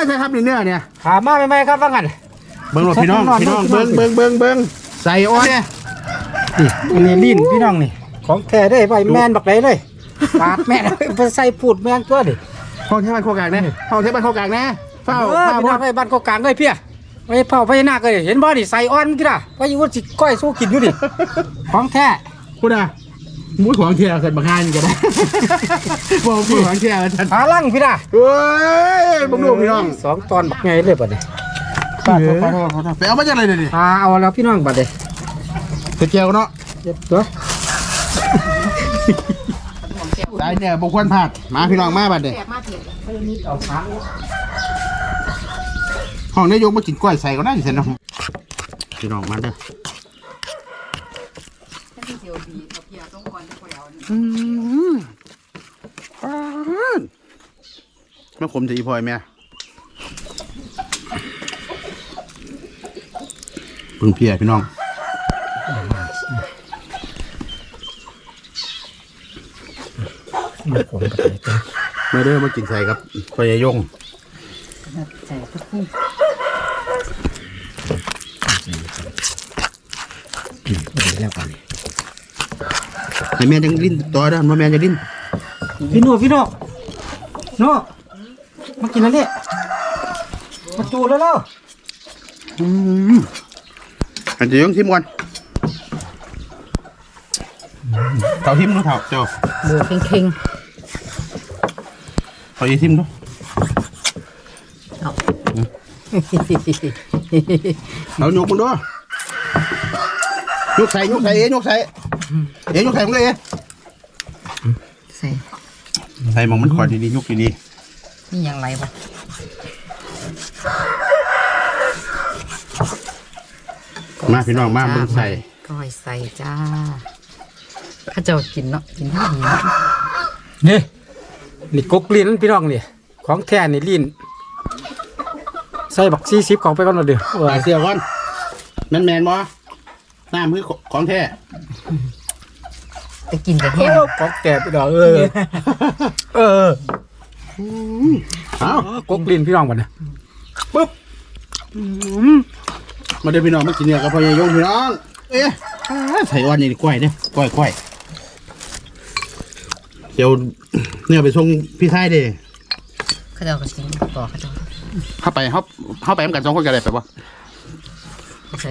ยใช่ครับนี่เนื้อเนี่ยขามาไม่ไหมครับว่างั้นเบิ้งรถพี่น้องนอนพี่น้องนอนเบิ้งเบิ้งเบิ้งเบิ้งใส่อ้อนเนี่ยนี่อันนี้ลิ้นพี่น้องนี่ของแท้ได้ไว้แมนบักไหนเลยปาดแม่นไปใส่พูดแมนตัวดิห้องเทพบ้านโคกลางเนี่ยห้องเทพบ้านโคกลางนะเฝ้าเออเฝ้าพี่บน้อองไปบ้านโคกลางเลยเพี้ยไปเผาพญานาคเลยเห็นบ่ดิใส่อ้อนกี่ล่ะว่าอยู่ว่าสิก้อยสู้กินอยู่ดิของแท้คุณอะ มุ้ยของเทียเกิดบางงานก็ได้บอกมุ้ยของเทียกันทันขาลั่งพี่ล่ะเฮ้ยบังดูพี่น้องสองตอนบักไงเลยบัดนี้ไปไปเอามาจากไหนเนี่ยพาเอาแล้วพี่น้องบัดนี้ไปเจียวเนาะเจ็บตัวได้เนี่ยบุคคลพลาดมาพี่น้องมาบัดเด้เอาขาห้องนายกมากินกล้วยใส่ก็ได้สิเนาะพี่น้องมาเด้อ อืมอ่ามาขมจะอีพลอยแม่พิ่งเพียพี่น้องมันขมบัดนี้ตัวมาเด้อมากินใส่ครับพอยายงใส่ทุกคู่อืมเอาแล้วกัน ให้แม่ยังลิ้นต่อเด้อมาแม่จะลิ้นพี่โน่พี่โน่โน่มากินแล้วเนี่ยมาจูแล้วแล้วอืมอันจะยงทิมก่อนเต่าทิมดูเต่าเจ้าหมูเค็งเต่าอีทิมดูๆเอาเอายกมันด้วยยกใส่ยกใส่เอ๋ยกใส่ เอ๋ยกใส่มึงเลยเอ๋ใส่ใส่หมองมันขอดดีๆยกดีนี่ยังไรวะๆมาพี่น้องมาเบิ่งใส่ก้อยใส่จ้าข้าเจ้ากินเนาะกินทั้งดีเนาะนี่นี่กกลิ้นพี่น้องนี่ของแท้นี่ลิ้นใส่บักซีซิบของไปก่อนเราเดี๋ยวตาเสียก่อนแมนแมนๆบ่น้ำคือของแท้ ไปกินแต่โอ้แห้งของแก่พี่น้องเออ เออเอากกลิ้นพี่น้องบัดเนี่ยปึ๊บมาเด้อพี่น้องมากินเนี่ยกับพ่อยายยงพี่น้อง เอ๊ะใส่อ่อนนี่กล้วยเนี่ยกล้วยกล้วยเดี๋ยวเนี่ยไปส่งพี่ชายเด้ข้าเจ้าก็กินต่อข้าเจ้าเข้าไปเข้าเข้าไปเหมือนกันสองคนกันได้ไปบ่ใส่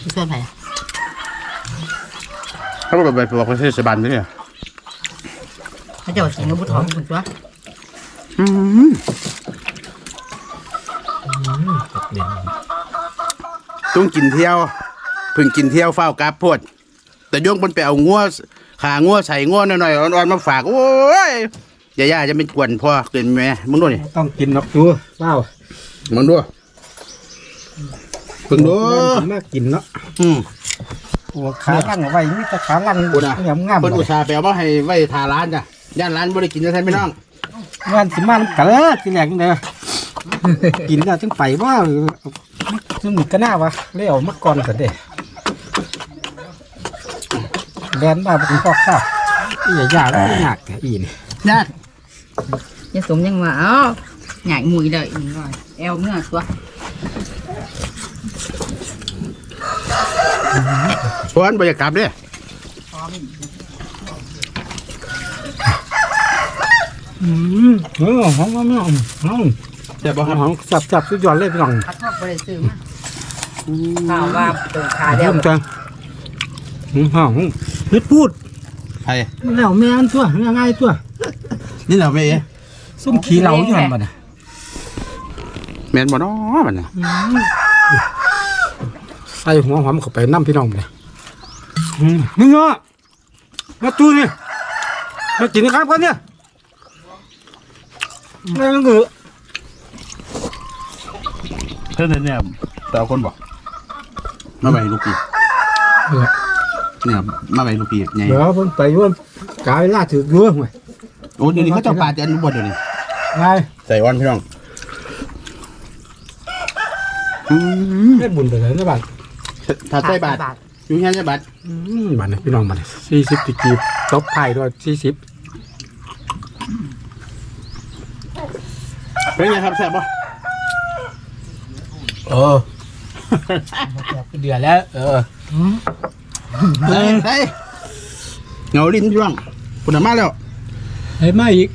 ที่ส่วนไผ่ เข้าไปไปบอกเทศบาลเนี่ยข้าเจ้ากินกับบุตรทองคุณตัวอืมต้องกินเที่ยวเพิ่งกินเที่ยวเฝ้ากราบพวดแต่โยงมันไปเอางัวขางัวใส่งัวหน่อยๆอ่อนๆมาฝากโอ้ยย่าๆจะเป็นกวนพ่อเกินแม่มึงดูนี่ต้องกินนกดูเปล่ามึงดูเพิ่งดูน่ากินเนาะอืม หัวขาลั่งเอาไว้นี่แต่ขาลั่งกูนะเนี่ยงามเพิ่นอุตส่าห์ไปเอามาให้ไว้ทาร้านจ้ะย่านร้านบ่ได้กินจะใช่ไหมน้องงานสิมาน้ำกันเลยทีแรกนี่เด้อกินแล้วจึงไปว่าซึ่งมีก็น่าวะเลี้ยวมาก่อนกันเด้แบนมาเป็นพ่อข้าวอีหยาหยาแล้วไม่ยากแต่อีนี่ย่านยาสมยังว่าเอ้าใหญ่หมุยเลยอีกหน่อยแอลเมื่อตัว สวนบรรยากาศเด้ออืมเออหอมมากอืมอืมเดี๋ยวบ่ครับหอมจับจับสุดยอดเลยพี่น้องข้าทอดบริสุทธิ์มาข่าวว่าเปิดขาเดียวเพิ่มจังอืมหอมเฮ็ดพูดไผ่แล้วแม่นตัวง่ายๆตัว นี่เหรอแม่เอ๋ส้มขี้เหลาอยู่หั่นบ่น่ะแม่นบ่น้อบัดน่ะ ใส่หัวหอมเข้าไปน้ำพี่น้องเลยอืมนี่เนาะมาจูนี่มากินนะครับกันเนี่ยนี่ก็คือเพิ่นเนี่ยแต่เอาคนบ่มาไปลูกพี่เนี่ยมาไปลูกพี่ไงเดี๋ยวเพิ่นไปอยุ่นกายล่าถือเรือห่วยโอ้เดี๋ยวนี้เขาเจ้าปลาจะอันบ่เดี๋ยวนี้ไงใส่วันพี่น้องอืมเฮ็ดบุญไปเลยนะบัด ถ้าใส่บาทอยู่แค่ใส่บาทอืมบัดนี่พี่น้องบัดสี่สิบตะกี้ตบไผ่ด้วยสี่สิบเป็นไงครับแซ่บบ่เออเดือดแล้ว เออเฮ้ยเฮ้ยเหงาลิ้นพี่บ้างคุณน่ะมาแล้วเฮ้ยมาอีก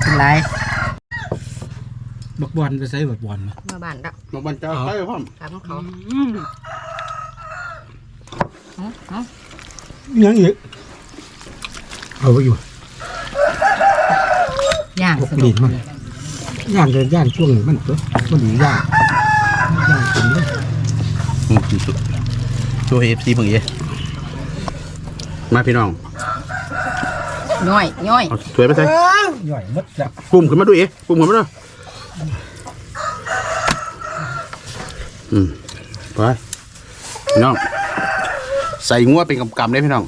เป็นไร บักบอลไปใส่บักบอลมามาบ้านละมาบันเจ้าไปพร้อมถามเขาเอาเอายังอีกเอาไปอยู่ย่างพวกสกนุลิ่กนมันย่างเดินย่างช่วงนี้มันตัวมันดีย่างย่างกินเลยอืมสุดตัวเอฟซีเบิ่งเอ้มาพี่น้อง ย่อยย่อยเอาถ้วยไปใส่ย่อยหมดละกลุ่มขึ้นมาดูเอ๊ะกลุ่มขึ้นมาดู อืมไปพี่น้อง ใส่งัวเป็นกำๆเลยพี่น้อง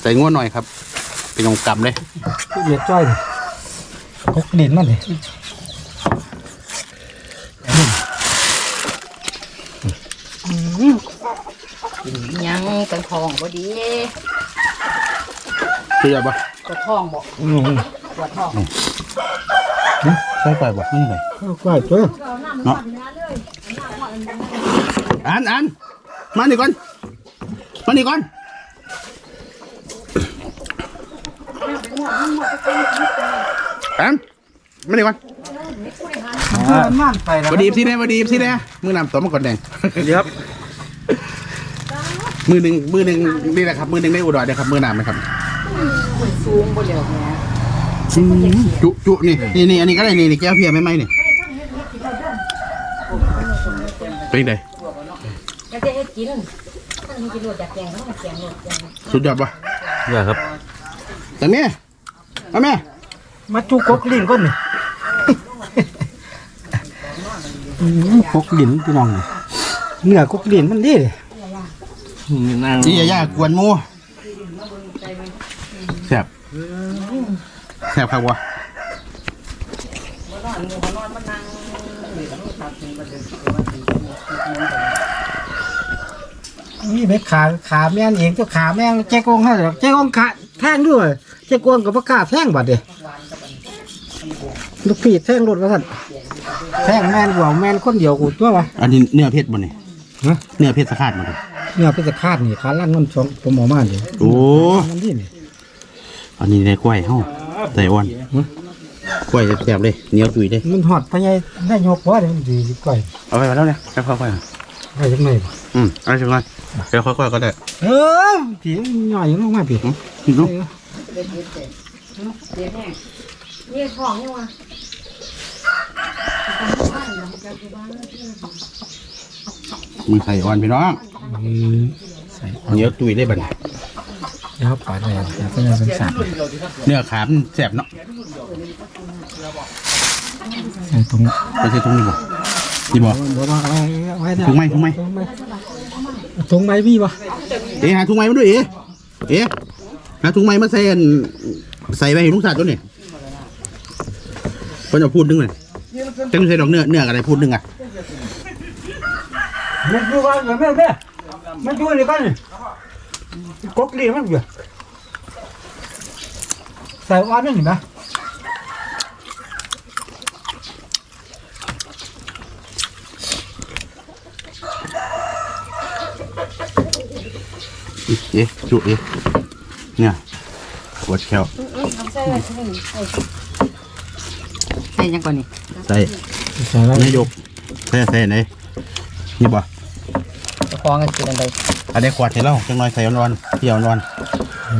ใส่งัวหน่อยครับ เป็นกำๆเลยเดือดจ้อยเลยพวกกลิ่นมันเลยยังกันทองพอดีเชื่อปะตัวทองบอกอืมตัวทอง ใส่ไปบ่นี่ไงข้าวกล้วยตัวเนาะอันอันมานี่ก่อนมานี่ก่อนอันมานี่ก่อนมันไปแล้วสวัสดีพี่แน่สวัสดีพี่แน่มือนำตัวมาก่อนแดงเดี๋ยวมือหนึ่งมือหนึ่งนี่แหละครับ มือหนึ่งได้อุดรนะครับ มือนำนะครับซูงบนเหลียวเนี่ยจุจุนี่นี่นี่อันนี้ก็ได้นี่นี่แก้วเพียไม่ไหมนี่เป็นไงก็จะให้กินท่านให้กินโรดจากแกงเขามาแกงโรดแกงสุดยอดปะอย่าครับแต่แม่เอาแม่มาจูกกลิ่นก่อนนี่กกลิ่นพี่น้องนี่เนื้อกกลิ่นมันดีเลยจีย่าๆกวนหมูแซ่บ แซ่บครับวะนี่ไปขาขาแม่นเองตัวขาแม่งเจ๊กงให้หรอกเจ๊กงขาแท่งด้วยเจ๊กงกับประกล้าศแท่งบัดเดียลูกพี่แท่งรถว่าสั่นแท่งแม่นกว่าแม่นคนเดียวกูตัววะอันนี้เนื้อเพชรบ่นี่ฮะเนื้อเพชรสะขาดบ่นี่เนี่ยเป็นจะคาดนี่ขาลั่นมันสองผมหมอมาเดี๋ยวโอ้มันดีนี่อันนี้ได้กล้วยเฮา ใส่อ่อนกล้วยแซ่บๆเลยเหนียวจุยเลยมันหอดพญายได้ยกว่าเดี๋ยวมันดีก่อยเอาไปแล้วเนี่ยค่อยๆได้จังไงๆอืมเอะไรจังเลยเดี๋ยวค่อยๆก็ได้เออผีหน่อยลงมาผีอืมนี่ดูเด็ดแห้งนี่ทองนี่วะมือใส่อ่อนพี่น้องอืมใส่เหนียวจุยเลยบัด นี้แล้วปาดไปแล้วก็จะเป็นสัตว์เนื้อขามนแซ่บเนาะใส่ตรงไปใส่ถุงนี่บ่นี่บ่บ่ว่าเอาไว้เนี่ยถุงไหมถุงไหมถุงไหมมีปะเอ๊ะหาถุงไม้มาด้วยเอ๊ะเอ๊ะหาถุงไม้มาใส่อันใส่ไปให้ลุงสัตว์ตัวนี้เพิ่นจะพูดนึงเลยจังใส่ดอกเนื้อเนื้ออะไรพูดนึงอะมันอยู่ว่าแม่แม่มันอยู่นี่กันกกลีมันอยู่ใส่อ่อนนั่นเห็นไหมเอ๊ะจุเอ๊ะเนี่ ยปวดแขวใส่ยังก่อนนี่ใส่ใส่ไว้นายกใส่ใส่ไหนนี่บ่ จะคล้องกันกินอะไรอันนี้ขวดให้เราจังหน่อยใส่อ่อนๆเพียวอ่อน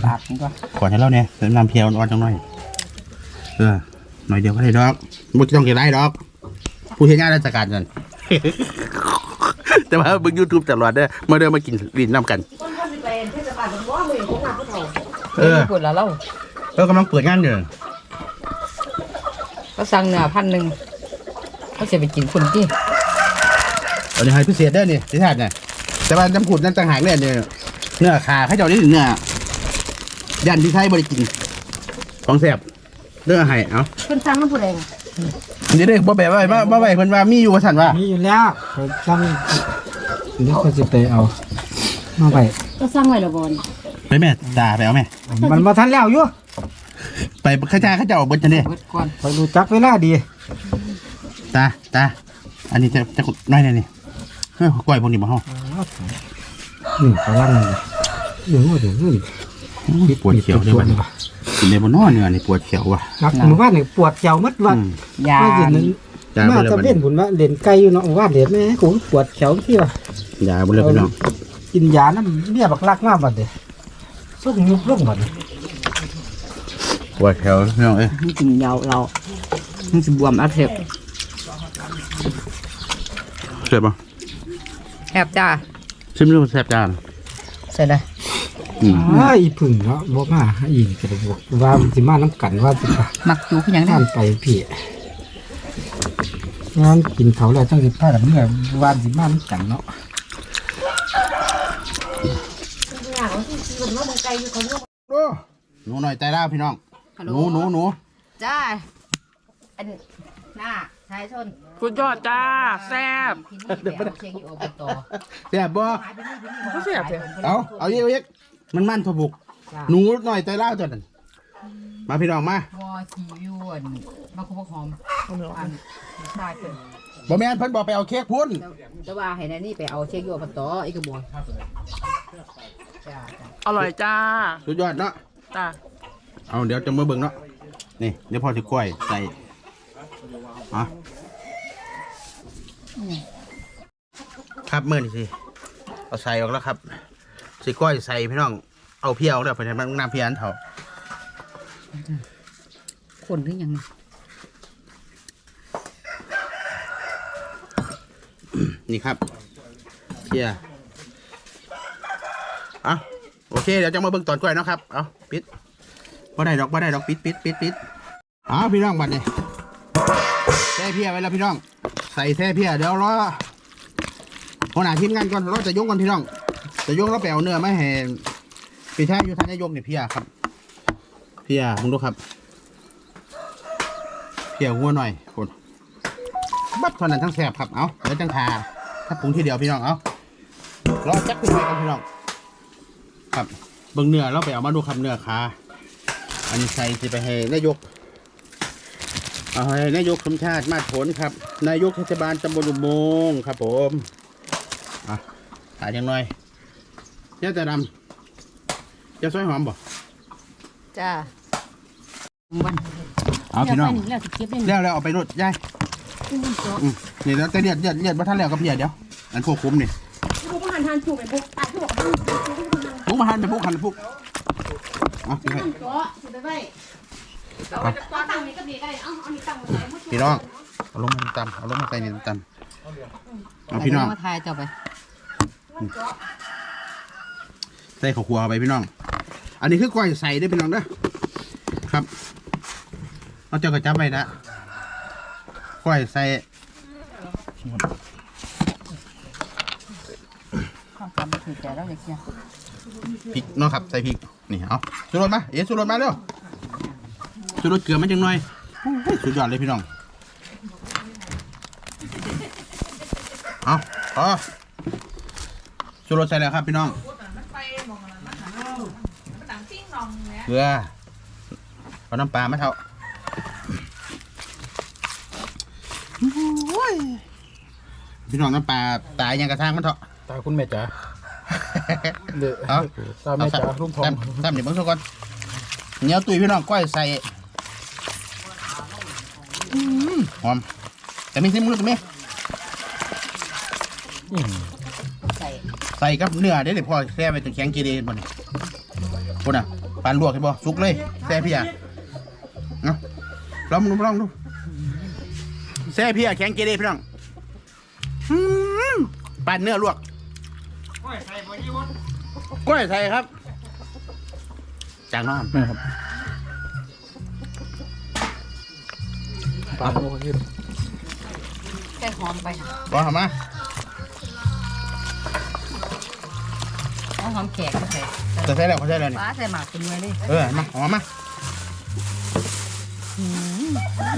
ปากมันก็ๆขวดให้เราเนี่ยใส่น้ำเพียวอ่อนๆจังหน่อยเออหน่อยเดียวก็ได้ดอกบ่ต้องกินไรดอกผู้เฮ็ดงานราชการกันแต่ว่าเบิ่ง YouTube ตลอดเด้อมาเดินมากินลิ้นน้ำกันเออพูดแล้วเราเออกำลังเปิดงานอยู่ ก็สั่งเนื้อพันหนึ่งเขาจะไปกินคนที่อันนี้ให้พิเศษได้อนี่ที่ทาดเนี่ย แต่ว่าจำขุดนั่นต่างหากเนี่ยเนี่ยเนื้อขาเขาเจ้านี่เนื้อยันที่ไทยบริกิน ของแซ่บเนื้อไห้เอ้าเพิ่นสั่งน้ำผู้ใดเดี๋ยวเด้บ่แบบว่าบ่บ่ไว้เพิ่นว่ามีอยู่ว่าซั่นว่ามีอยู่แล้วเขาจำเดี๋ยวเขาจะไปเอามาไปก็สั่งไว้และบอลไปแม่ตาไปเอาแม่มันมาทันแล้วอยู่ไปเข้าจ้าเขาเจ้าเบิดจังได๋เบิดก่อนคอยรู้จักเวลาดีตาตาอันนี้จะจะน้อยหน่อยนี่เฮ้ยกล้วยพวกนี้มาห้อง นี่กำลังอยู่ว่าเดี๋ยวนี่ปวดเขียวเลยวันนี้กินในบนนอนเนี่ยนี่ปวดเขียวว่ะนักมือว่านี่ปวดเจ้ามัดวันอืมยามาเด่นนั้นยามาบ่เลยจะบัดเล่นี้นผุนว่าเด่นไก่อยู่เนาะว่าเด่นแม่กูปวดเขียวที่ว่ะยาบ่เลยพี่น้องกินยาน้ำเบี้ยบักลักมากบัดเดียสุกยุบลงบัดนี้ปวดเขียวพี่น้องเอ้ยมันกินยาวเรามันสิบวมอักเสบเจ็บป่ะ แอบจ้าชิมดูแซ่บจานใส่เลยอืมอ้าอีผึ่งเนาะบ่มาอีกจะได้บอกว่ามันสิมาน้ำกันว่าสิมามักจูขึ้นยังได้ท่านไปพี่งานกินเขาแล้วจังสิพาดเมื่อวานสิมาน้ำกันเนาะโอ้หนูหน่อยใจร้าวพี่น้องหนูหนูหนูจ้าอันหน้า ชายชนสุดยอดจ้าแซ่บที่นี่ไปเอาเชียงอยู่อบตแซ่บบ่เขาแซ่บเลยเอาเอาเยอะเยอะมันมันทบุกหนูหน่อยใจร้าวจนนั่นมาพี่น้องมาวอขียวนมาคุบหอมอันชายเพิ่นบ่แม่นเพิ่นบอกไปเอาเค้กพุ่นแต่ว่าให้นายนี่ไปเอาเชียงอยู่อบตอีกกระบวนจ้าอร่อยจ้าสุดยอดเนาะ จ้า เอาเดี๋ยวจะมาเบิ่งเนาะ นี่เดี๋ยวพอสิกล้วยใส่ อะครับมื้อนี่สิ เอาใส่ออกแล้วครับ สิกล้วยใส่พี่น้อง เอาเพียวเด้อเพิ่นให้มันน้ำเพียอันเท่าคนหรือยังนี่ครับเชียร์อะโอเค เดี๋ยวจะมาเบิ่งตอนกล้วยเนาะครับ เอาปิดบ่ได้ดอกบ่ได้ดอกปิดปิดปิดปิดเอ้าพี่น้องบัดนี้แท้ เพียไว้แล้วพี่น้อง ใส่แท้เพียเดี๋ยวรอหัวหน้าทีมงานก่อนเราจะยกก่อนพี่น้อง จะยกเราไปเอาเนื้อไมาให้พี่แท้อยู่ทันจะยกเนี่ยเพียครับ เพียมึงดูครับ เพียหัวหน่อยคนบัดเท่านั้นทั้งแสบครับ เอาเดี๋ยวจังทาถ้าปรุงทีเดียวพี่น้องเอารอจักขึ้นไปกันพี่น้อง ครับเบิ่งเนื้อเราไปเอามาดูครับเนื้อขาอันนี้ใส่สิไปให้นายก นายกสมชาติมาดผลครับ นายกเทศบาลตำบลอุโมงค์ครับผมอะขาดยังน้อยเจ้าแต่ดำเจ้าซอยหอมบ่จ้าวันเอาพี่น้องแล้วสิเก็บได้แล้วแล้วเอาไปรดยายอืมนี่แล้วแต่เลียดเลียดเลียดบ่ทันแล้วก็เพียเดี๋ยวอันพวกคุ้มนี่พวกหันทานถูกเป็นพวกตายพวกพุกมาหันไปพุกหันไปพุกเอาสิให้ตัวสุดได้ตัวตั้งนี้ก็ดีได้เอ้าเอานี่ตั้งไว้ พี่น้องเอาลงมาตำเอาลงมาใส่นี่ตำเอาพี่น้องมาทายเจ้าไปใส่ข้าวคั่วเข้าไปพี่น้อง อันนี้คือก้อยใส่ได้อพี่น้องนะครับเอาเจ้ากระจับไว้นะก้อยใส่ความจำไม่ถือใจแล้วอย่างเงี้ยพริกเนาะครับใส่พริกนี่เอาสุรสมาเอ๋สุรสมาเร็ว สุรสเกลือมันจังหน่อยโอ้ยสุดยอดเลยพี่น้อง เอาอ๋อสุรสใส่แล้วครับพี่น้อง เกลือเอาน้ำปลามาเท่าโอ้ยพี่น้องน้ำปลาตายยังกระทางมันเถอะตาคุณแม่จ๋าเด้อเอาตาแม่จ๋าลุงทองตั้มตั้มเดี๋ยวเบิ่งซะก่อนเหนียวตุยพี่น้องก้อยใส่อืม หอม แต่มีซิมึงรู้ตัวไหมใส่ใส่กับเนื้อเดี๋ยวเดี๋ยวพอแซ่ไปจนแข็งกีดีบนคนอะปานลวกเห็นบ่สุกเลยแซ่พี่อะเอาลองดูลองดูแซ่พี่อะแข็งกีดีพี่น้องอืมปานเนื้อลวกกล้วยใส่กล้วยใส่ครับจางน้ำนะครับ ปลาโมกินใส่หอมไปบอมาเอาหอมแขกก็ใส่จะใส่แล้วเขาใส่แล้วนี่ป้าใส่หมากเป็นไว้เลยเออมาเอามา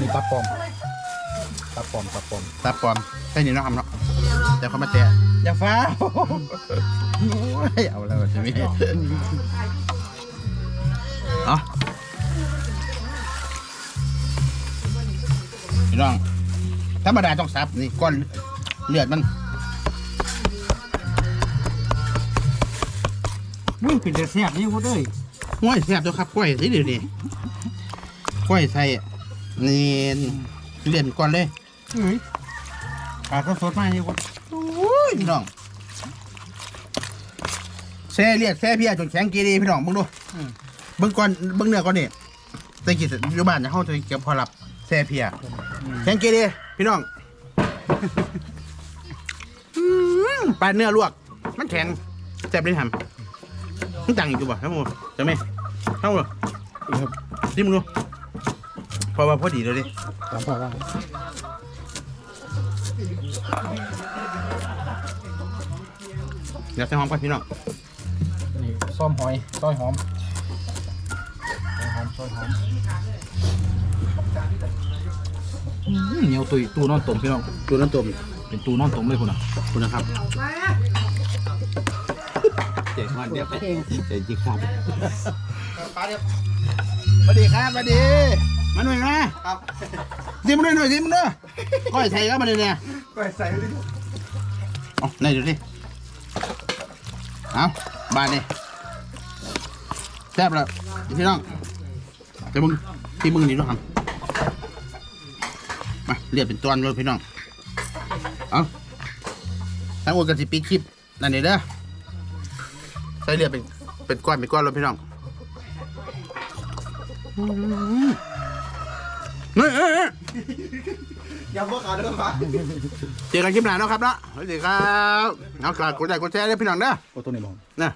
นี่ปลาปอมปลาปอมปลาปอมตาปลอมใส่นี่เนาะครับเนาะเดี๋ยวเขามาแตะอย่าฟ้าวโอ้ยเอาแล้วจะมีเอ น้องน้อง ธรรมดาต้องสับนี่ก้อนเลือดมันมึงเป็นแต่แซ่บนี่บ่เด้ยห้วยแซ่บตัวครับกล้วยสิเดี๋ยวนี้กล้วยใส่นี่เลือดก่อนเลยเฮ้ยปลาก็สดมากนี่บ่โอ้ยพี่น้องแซ่เลียดแซ่เพียจนแข็งกีดีพี่น้องเบิ่งดูเบิ่งก่อนเบิ่งเนื้อก่อนนี่แตะกี้อยู่บ้านเนี่ยเฮาจะเก็บพอรับ แซ่เพียแข็งกีดีพี่น้องปลาเนื้อลวก มันแข็งแซ่บได้ทำมันต่างอีกอยู่บ่ครับผมจะไหมเท่าบ่ดิมึงดูพอว่าพอดีเลยดิตามพอว่าเดี๋ยวใส่หอมก่อนพี่น้องนี่ส้อมหอยซอยหอมซอยหอมซอยหอม อืมเหนียวตุยตู้นอนต้มพี่น้องตัวน้ำต้มเป็นตู้นอนต้มเลยพุ่นน่ะคุณนะครับเจ๋งมากเดี๋ยวเองเจ๋งจริงครับสวัสดีครับสวัสดีมาหน่อยนะครับดิมหน่อยหน่อยดิมหน่อยก้อยใส่ครับมาเลยเนี่ยก็ใส่เลยเอาไหนดูดิเอาบานนี่แซ่บแล้วพี่น้องจะมึงที่มึงนี่ด้วยครับ มาเรียกเป็นตอนเลยพี่น้อง เอาทั้งหมดกันสิปีคลิปนั่นนี่เด้อใส่เรียกเป็นเป็นก้อนเป็นก้อนเลยพี่น้องเฮ้ยเฮ้ยเฮ้ยอย่าพวกขาด้วยป่ะเจอกันคลิปหน้าเนาะครับเนาะสวัสดีครับเอากดกดไลค์กดแชร์ด้วยพี่น้องเด้อโอ้ตัวนี้มองนะ